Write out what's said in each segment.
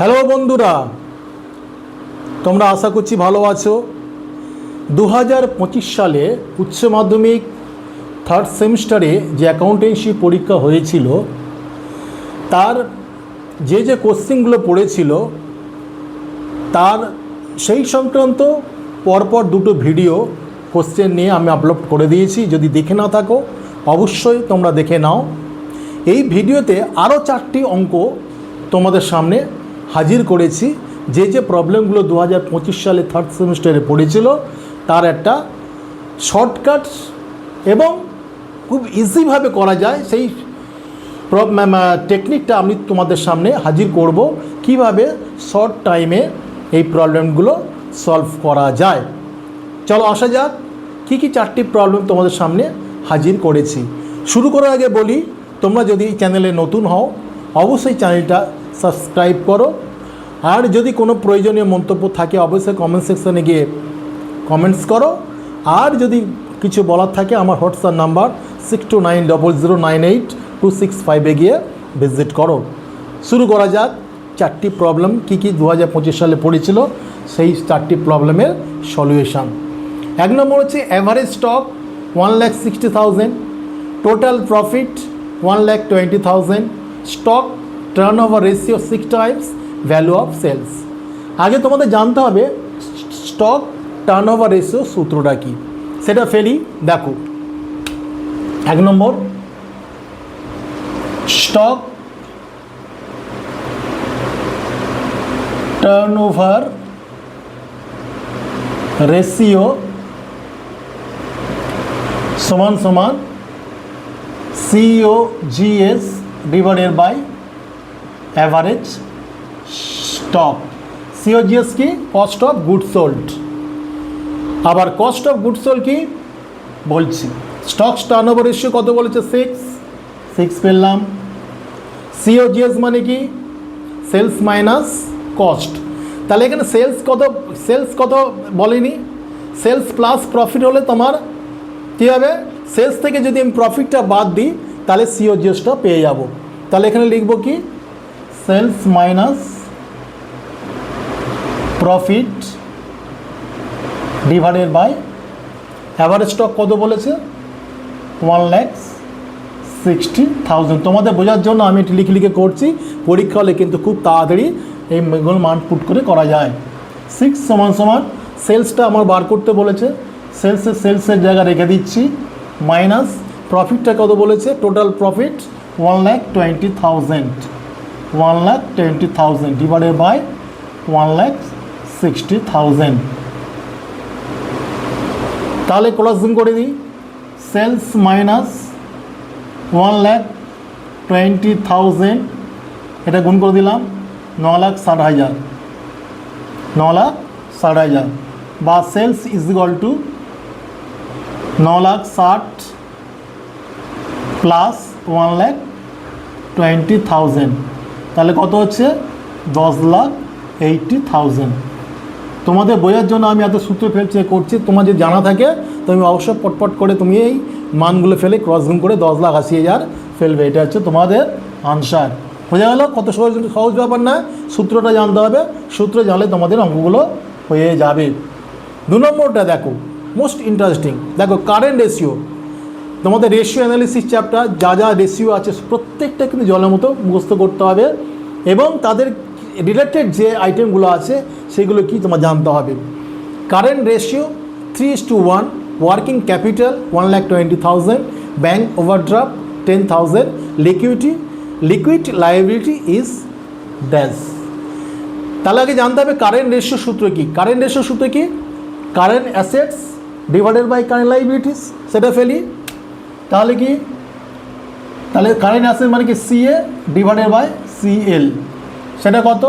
Hello বন্ধুরা, তোমরা আশা করছি ভালো আছো। দু হাজার পঁচিশ সালে উচ্চ মাধ্যমিক থার্ড সেমিস্টারে যে অ্যাকাউন্টেন্সি পরীক্ষা হয়েছিল, তার যে যে কোশ্চেনগুলো পড়েছিল, তার সেই সংক্রান্ত পরপর দুটো ভিডিও কোশ্চেন নিয়ে আমি আপলোড করে দিয়েছি। যদি দেখে না থাকো, অবশ্যই তোমরা দেখে নাও। এই ভিডিওতে আরও চারটি অঙ্ক তোমাদের সামনে হাজির করেছি। যে যে প্রবলেমগুলো দু হাজার পঁচিশ সালে থার্ড সেমিস্টারে পড়েছিল, তার একটা শর্টকাট এবং খুব ইজিভাবে করা যায়। সেই টেকনিকটা আমি তোমাদের সামনে হাজির করব। কীভাবে শর্ট টাইমে এই প্রবলেমগুলো সলভ করা যায়। চলো আসা যাক, কী কী চারটি প্রবলেম তোমাদের সামনে হাজির করেছি। শুরু করার আগে বলি, তোমরা যদি চ্যানেলে নতুন হও, অবশ্যই চ্যানেলটা সাবস্ক্রাইব করো। আর যদি কোনো প্রয়োজনীয় মন্তব্য থাকে, অবশ্যই কমেন্ট সেকশনে গিয়ে কমেন্টস করো। আর যদি কিছু বলার থাকে, আমার WhatsApp number six two nine double zero nine eight two six ফাইভে গিয়ে ভিজিট করো। শুরু করা যাক। চারটি প্রবলেম কী কী দু হাজার পঁচিশ সালে পড়েছিল, সেই চারটি প্রবলেমের সলিউশন এক নম্বর হচ্ছে average stock one lakh sixty thousand total profit one lakh twenty thousand stock turnover ratio six times value of sales আগে তোমাদের জানতে হবে স্টক টার্ন ওভার রেশিও সূত্রটা কী? সেটা ফেলি, দেখো। এক নম্বর স্টক টার্ন ওভার রেশিও সমান সমান COGS divided by average stock COGS কি? কস্ট অফ গুড সোল্ড আবার কস্ট অফ গুড সোল্ড কি? বলছি। স্টক টার্ন ওভার রেশিও কত বলেছে? সিক্স সিক্স পেলাম। সিওজিএস মানে কি? সেলস মাইনাস কস্ট তাহলে এখানে সেলস কত সেলস কত বলেনি? সেলস প্লাস প্রফিট হলে তোমার কী হবে? সেলস থেকে যদি আমি প্রফিটটা বাদ দিই, তাহলে সিওজিএসটা পেয়ে যাব। তাহলে এখানে লিখব কি? Sales minus profit divided by average stock কত বলেছে? One lakhs sixty thousand. তোমাদের বোঝার জন্য আমি এটি লিখে লিখে করছি। পরীক্ষা হলে কিন্তু খুব তাড়াতাড়ি এই মেগুলো মান পুট করে করা যায়। সিক্স সমান সমান, সেলসটা আমার বার করতে বলেছে। সেলসের সেলসের জায়গা রেখে দিচ্ছি। মাইনাস প্রফিটটা কত বলেছে? Total profit one lakh twenty thousand. One lakh twenty thousand divided by one lakh sixty thousand তাহলে ক্লোজিং করে দিই। Sales minus one lakh twenty thousand এটা গুণ করে দিলাম, ন লাখ ষাট হাজার। ন লাখ ষাট হাজার বা সেলস ইজ ইকাল টু ন লাখ ষাট plus one lakh twenty thousand তাহলে কত হচ্ছে? দশ লাখ এইটটি থাউজেন্ড তোমাদের বোঝার জন্য আমি এত সূত্র ফেলছে করছি, তোমার যদি জানা থাকে, তুমি অবশ্যই পটপট করে তুমি এই মানগুলো ফেলে ক্রসগুন করে দশ লাখ আশি হাজার ফেলবে। এটা হচ্ছে তোমাদের আনসার বোঝা গেল? কত সহজ সহজ ব্যাপার না। সূত্রটা জানতে হবে। সূত্র জানলে তোমাদের অঙ্কগুলো হয়ে যাবে। দু নম্বরটা দেখো। মোস্ট ইন্টারেস্টিং দেখো কারেন্ট রেশিও তোমাদের রেশিও অ্যানালিসিস চ্যাপ্টার যা যা রেশিও আছে প্রত্যেকটা কিন্তু জলের মতো মুখস্থ করতে হবে এবং তাদের রিলেটেড যে আইটেমগুলো আছে, সেগুলো কি তোমার জানতে হবে। Current ratio three is to one working capital one lakh twenty thousand bank overdraft ten thousand liquidity liquid liability is dash তাহলে আগে জানতে হবে কারেন্ট রেশিও সূত্র কি। কারেন্ট রেশিও সূত্র কি? Current assets divided by current liabilities সেটা ফেলি। তাহলে কি? তাহলে কারেন্ট অ্যাসেট মানে কি? সিএ ডিভাইডেড বাই সিএল সেটা কত?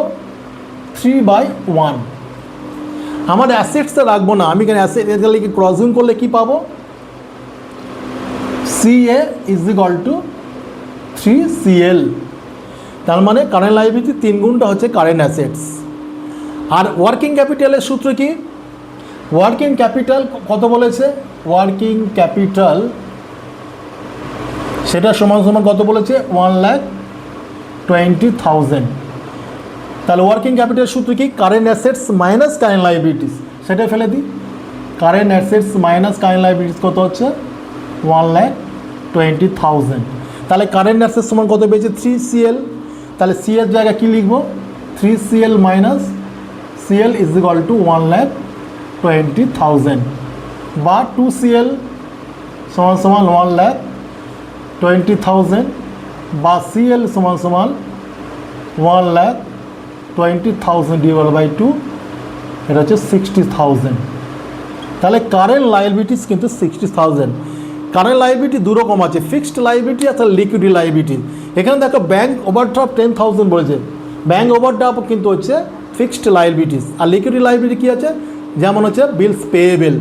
থ্রি বাই ওয়ান আমার অ্যাসেটসটা রাখব না। আমি এখানে অ্যাসেট তাহলে কি ক্রসিং করলে কি পাবো? CA is equal to three CL তার মানে কারেন্ট লাইবিলিটি তিন গুণটা হচ্ছে কারেন্ট অ্যাসেটস আর ওয়ার্কিং ক্যাপিটালের সূত্র কি? ওয়ার্কিং ক্যাপিটাল কত বলেছে? ওয়ার্কিং ক্যাপিটাল সেটা সমান সমান কত বলেছে? ওয়ান লাখ টোয়েন্টি থাউজেন্ড তাহলে ওয়ার্কিং ক্যাপিটাল সূত্র কি? Current assets minus current liabilities সেটা ফেলে দিই। Current assets minus current liabilities কত হচ্ছে? ওয়ান ল্যাক টোয়েন্টি থাউজেন্ড তাহলে কারেন্ট অ্যাসেটস সমান কত পেয়েছে? থ্রি সিএল তাহলে সি এর জায়গায় কী লিখব? Three CL minus CL is equal to one lakh twenty thousand বা টু সিএল সমান সমান ওয়ান ল্যাক টোয়েন্টি থাউজেন্ড বা সিএল সমান সমান one lakh twenty thousand divide by two এটা হচ্ছে সিক্সটি থাউজেন্ড তাহলে কারেন্ট লাইবিলিটিস কিন্তু সিক্সটি থাউজেন্ড কারেন্ট লাইবিলিটি দু রকম আছে ফিক্সড লাইবিলিটি আর লিকুইডি লাইবিলিটি এখানে দেখো ব্যাংক ওভারড্রাফট টেন থাউজেন্ড বলেছে। ব্যাংক ওভারড্রাফট কিন্তু হচ্ছে ফিক্সড লাইবিলিটিস আর লিকুইডি লাইবিলিটি কী আছে? যেমন হচ্ছে বিলস পেয়েবেল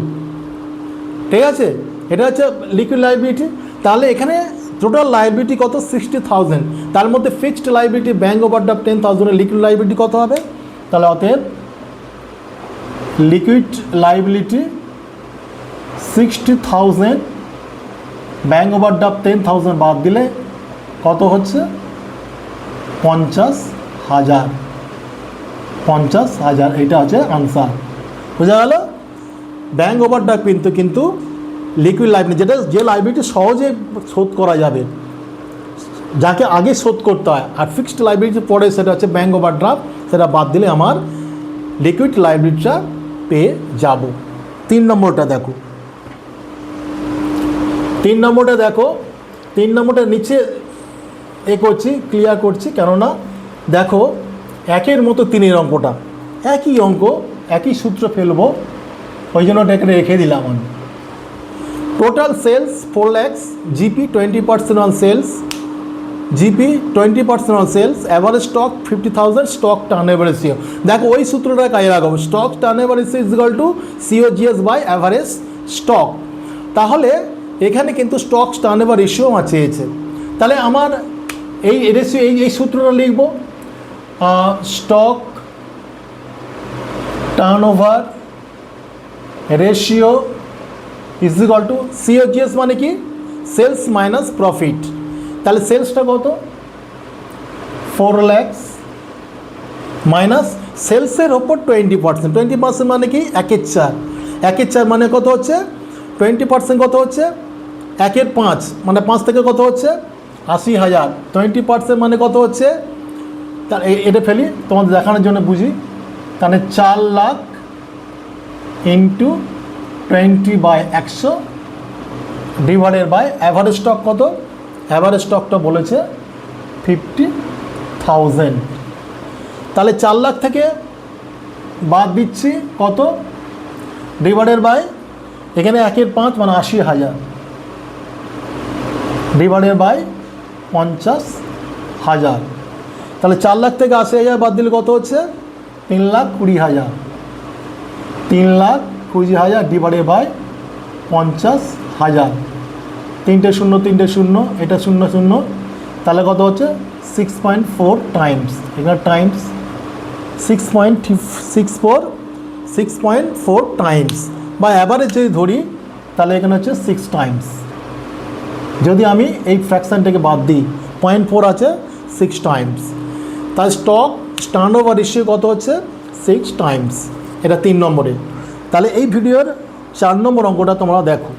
ঠিক আছে? এটা হচ্ছে লিকুইড লাইবিলিটি তাহলে এখানে টোটাল লাইবিলিটি কত? সিক্সটি থাউজেন্ড তার মধ্যে fixed liability bank overdraft ten থাউজেন্ডের liquid liability কত হবে? তাহলে অতএব liquid liability sixty thousand bank overdraft ten thousand বাদ দিলে কত হচ্ছে? পঞ্চাশ হাজার। পঞ্চাশ হাজার এটা হচ্ছে আনসার বোঝা গেল? ব্যাঙ্ক ওভারড্রাফট কিন্তু কিন্তু লিকুইড লাইবিলিটি যেটা যে লাইবিলিটি সহজে শোধ করা যাবে, যাকে আগে শোধ করতে হয়, আর ফিক্সড লাইবিলিটি পরে সেটা হচ্ছে ব্যাঙ্ক ওভারড্রাফট সেটা বাদ দিলে আমার লিকুইড লাইবিলিটিটা পেয়ে যাব। তিন নম্বরটা দেখো। তিন নম্বরটা দেখো। তিন নম্বরটা নিচে এ করছি ক্লিয়ার করছি, কেননা দেখো, একের মতো তিনের অঙ্কটা। একই অঙ্ক, একই সূত্র ফেলব, ওই জন্য এখানে রেখে দিলাম আমি। Total sales four lakhs GP twenty percent on sales GP twenty percent on sales average stock fifty thousand stock turnover ratio দেখো, ওই সূত্রটা কাজে লাগাবো। Stock turnover ratio is equal to COGS by average stock তাহলে এখানে কিন্তু stock turnover ratio আমার চেয়েছে। তাহলে আমার এই রেশিও এই এই সূত্রটা লিখব। Stock turnover ratio is equal to COGS মানে কি? সেলস মাইনাস প্রফিট তাহলে সেলসটা কত? ফোর ল্যাক্স মাইনাস সেলসের ওপর টোয়েন্টি পার্সেন্ট টোয়েন্টি পার্সেন্ট মানে কি? একের চার। একের চার মানে কত হচ্ছে? টোয়েন্টি পার্সেন্ট কত হচ্ছে? একের পাঁচ। মানে পাঁচ থেকে কত হচ্ছে? আশি হাজার। টোয়েন্টি পার্সেন্ট মানে কত হচ্ছে? তা এ- এটা ফেলি, তোমাদের দেখানোর জন্য বুঝি। তাহলে চার লাখ ইন্টু টোয়েন্টি বাই একশো ডিভাইডেড বাই অ্যাভারেজ স্টক কত? অ্যাভারেজ স্টকটা বলেছে ফিফটি থাউজেন্ড তাহলে চার লাখ থেকে বাদ দিচ্ছি কত? ডিভাইডেড বাই এখানে একের পাঁচ মানে আশি হাজার। ডিভাইডেড বাই পঞ্চাশ হাজার। তাহলে চার লাখ থেকে আশি হাজার বাদ দিলে কত হচ্ছে? তিন লাখ কুড়ি হাজার। তিন লাখ কুড়ি হাজার ডিভাইডেড বাই পঞ্চাশ হাজার। তিনটে শূন্য তিনটে শূন্য, এটা শূন্য শূন্য, তাহলে কত হচ্ছে? সিক্স পয়েন্ট ফোর টাইমস এখানে times six point six four six point four times বা অ্যাভারেজ যদি ধরি, তাহলে এখানে হচ্ছে সিক্স টাইমস যদি আমি এই ফ্র্যাকশানটাকে বাদ দিই পয়েন্ট ফোর আছে সিক্স টাইমস তার স্টক স্টার্ন ওভার রেশিও কত হচ্ছে? সিক্স টাইমস এটা তিন নম্বরে। তাহলে এই ভিডিওর চার নম্বর অঙ্কটা তোমরা দেখো।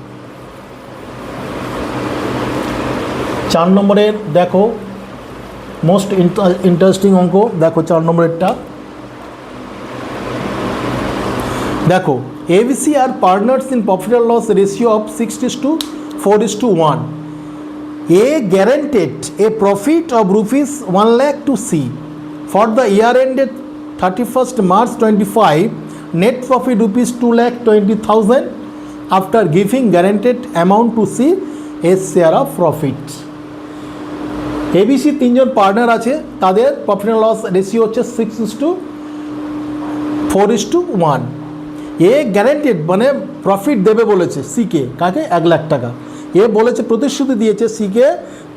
চার নম্বরের দেখো মোস্ট ইন্টারেস্টিং অঙ্ক, দেখো চার নম্বরেরটা। দেখো ABC R partners in profit and loss ratio of six is to four is to one A guaranteed a profit of rupees one lakh to C for the year ended thirty first March twenty five net profit rupees two lakh twenty thousand after giving guaranteed amount to C's share of profit ABC তিনজন partner আছে, তাদের profit and loss ratio হচ্ছে six is to four is to one a guaranteed মানে profit দেবে বলেছে সিকে কাকে? এক লাখ টাকা। এ বলেছে, প্রতিশ্রুতি দিয়েছে সিকে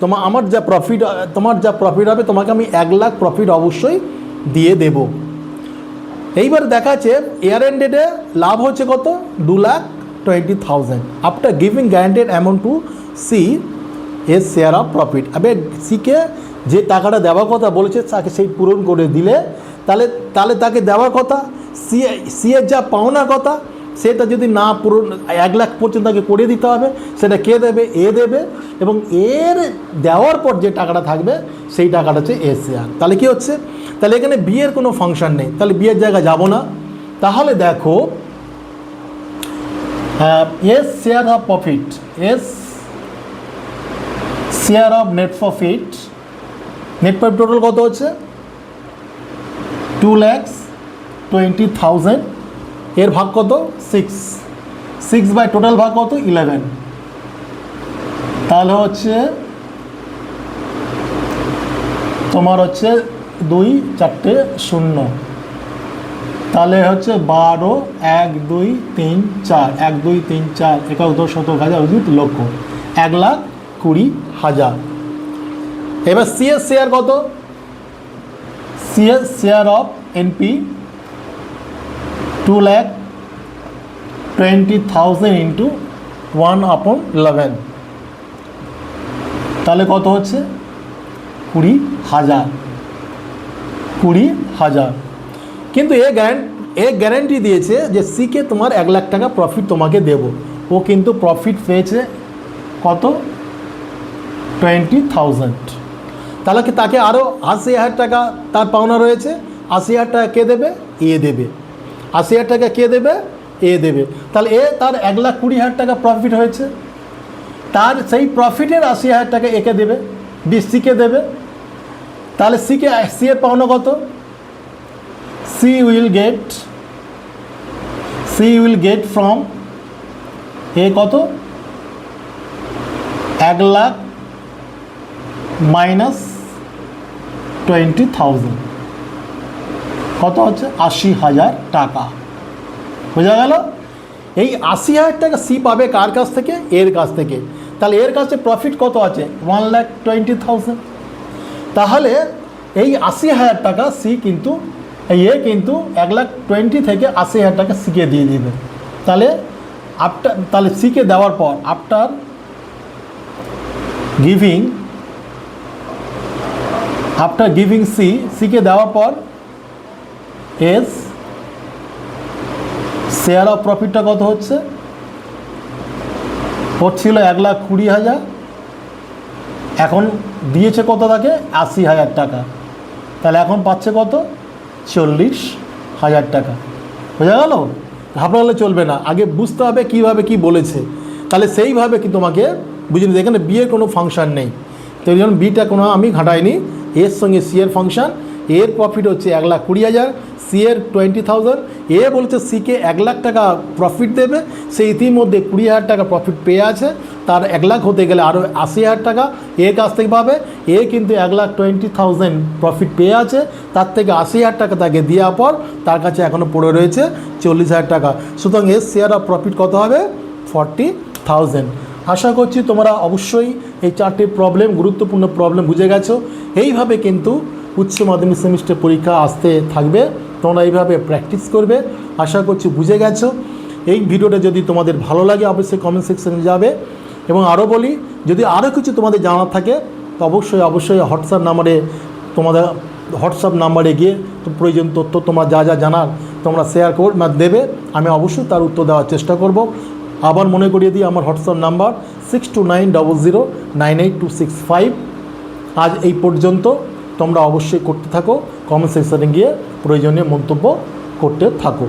তোমার আমার যা প্রফিট তোমার যা প্রফিট হবে, তোমাকে আমি এক লাখ প্রফিট অবশ্যই দিয়ে দেব। এইবার দেখাচ্ছে এয়ার এন্ডেডে লাভ হচ্ছে কত? দু lakh twenty thousand after giving guaranteed amount to C's share of profit আবে সিকে যে টাকাটা দেওয়ার কথা বলেছে, তাকে সেই পূরণ করে দিলে। তাহলে তাহলে তাকে দেওয়ার কথা। সি সি এর যা পাওনার কথা সেটা যদি না পূরণ, এক লাখ পর্যন্ত তাকে করে দিতে হবে, সেটা কে দেবে? এ দেবে। এবং এর দেওয়ার পর যে টাকাটা থাকবে, সেই টাকাটা হচ্ছে এ শেয়ার তাহলে কী হচ্ছে? তাহলে এখানে বিয়ের কোনো ফাংশন নেই। তাহলে বিয়ের জায়গা যাব না। তাহলে দেখো S share of profit S share of net profit net profit total কত হচ্ছে? টু ল্যাক্স টোয়েন্টি থাউজেন্ড এর ভাগ কত? সিক্স সিক্স বাই টোটাল ভাগ কত? ইলেভেন তাহলে হচ্ছে তোমার হচ্ছে দুই চারটে শূন্য। তাহলে হচ্ছে বারো, এক, দুই, তিন, চার। এক, দুই, তিন, চার দশ শতক হাজার অযুত লক্ষ। এক লাখ কুড়ি হাজার। এবার সিএস শেয়ার কত? CS share of NP two lakh twenty thousand into one upon eleven তাহলে কত হচ্ছে? কুড়ি হাজার। কুড়ি হাজার। কিন্তু এ গ্যারান্ট এ গ্যারান্টি দিয়েছে যে সিকে তোমার এক লাখ টাকা প্রফিট তোমাকে দেব। ও কিন্তু প্রফিট পেয়েছে কত? টোয়েন্টি থাউজেন্ড তাহলে তাকে আরও আশি হাজার টাকা তার পাওনা রয়েছে? আশি হাজার টাকা কে দেবে? এ দেবে। আশি হাজার টাকা কে দেবে? এ দেবে। তাহলে এ তার এক লাখ কুড়ি হাজার টাকা প্রফিট হয়েছে। তার সেই প্রফিটের আশি হাজার টাকা একে দেবে। বি সিকে দেবে। তাহলে সিকে সি এর পাওনা কত? C will get, C will get from A কত? এক লাখ মাইনাস টোয়েন্টি থাউজেন্ড। কত হচ্ছে? আশি হাজার টাকা। বোঝা গেল? এই আশি হাজার টাকা সি পাবে কার কাছ থেকে? এর কাছ থেকে। তাহলে এর কাছে প্রফিট কত আছে? ওয়ান লাখ টোয়েন্টি থাউজেন্ড তাহলে এই আশি হাজার টাকা সি কিন্তু এ কিন্তু এক লাখ টোয়েন্টি থেকে আশি হাজার টাকা সিকে দিয়ে দিবে। তাহলে আফটার তাহলে সিকে দেওয়ার পর after giving after giving C সিকে দেওয়ার পর এস। শেয়ার অফ প্রফিটটা কত হচ্ছে? ওর ছিল এক লাখ কুড়ি হাজার। এখন দিয়েছে কত তাকে? আশি হাজার টাকা। তাহলে এখন পাচ্ছে কত? চল্লিশ হাজার টাকা। বোঝা গেল? ঘাবড়ালে চলবে না। আগে বুঝতে হবে কীভাবে কি বলেছে। তাহলে সেইভাবে কি তোমাকে বুঝে নিতে এখানে বিয়ের কোনো ফাংশন নেই। তো জন্য বিটা কোনো আমি ঘাটাইনি। এর সঙ্গে সি এর ফাংশন এর প্রফিট হচ্ছে এক লাখ কুড়ি হাজার। সি এর টোয়েন্টি থাউজেন্ড এ বলছে সিকে এক লাখ টাকা প্রফিট দেবে। সে ইতিমধ্যে কুড়ি হাজার টাকা প্রফিট পেয়ে আছে। তার এক লাখ হতে গেলে আরও আশি হাজার টাকা এ কাছ থেকে পাবে। এ কিন্তু এক লাখ টোয়েন্টি থাউজেন্ড প্রফিট পেয়ে আছে। তার থেকে আশি হাজার টাকা তাকে দেওয়ার পর তার কাছে এখনও পড়ে রয়েছে চল্লিশ হাজার টাকা। সুতরাং এর শেয়ার অফ প্রফিট কত হবে? ফর্টি থাউজেন্ড আশা করছি তোমরা অবশ্যই এই চারটি প্রবলেম গুরুত্বপূর্ণ প্রবলেম বুঝে গেছো। এইভাবে কিন্তু উচ্চ মাধ্যমিক সেমিস্টার পরীক্ষা আসতে থাকবে। তোমরা এইভাবে প্র্যাকটিস করবে। আশা করছি বুঝে গেছো। এই ভিডিওটা যদি তোমাদের ভালো লাগে, অবশ্যই কমেন্ট সেকশনে যাবে। এবং আরও বলি, যদি আরও কিছু তোমাদের জানার থাকে, তো অবশ্যই অবশ্যই হোয়াটসঅ্যাপ নাম্বারে তোমাদের হোয়াটসঅ্যাপ নাম্বারে গিয়ে তো প্রয়োজন তথ্য তোমরা যা যা জানার, তোমরা শেয়ার কর বা দেবে। আমি অবশ্যই তার উত্তর দেওয়ার চেষ্টা করব। আবার মনে করিয়ে দিই, আমার WhatsApp number six two nine double zero nine eight two six five আজ এই পর্যন্ত তোমরা অবশ্যই করতে থাকো। কমেন্ট সেকশনে গিয়ে প্রয়োজনীয় মন্তব্য করতে থাকো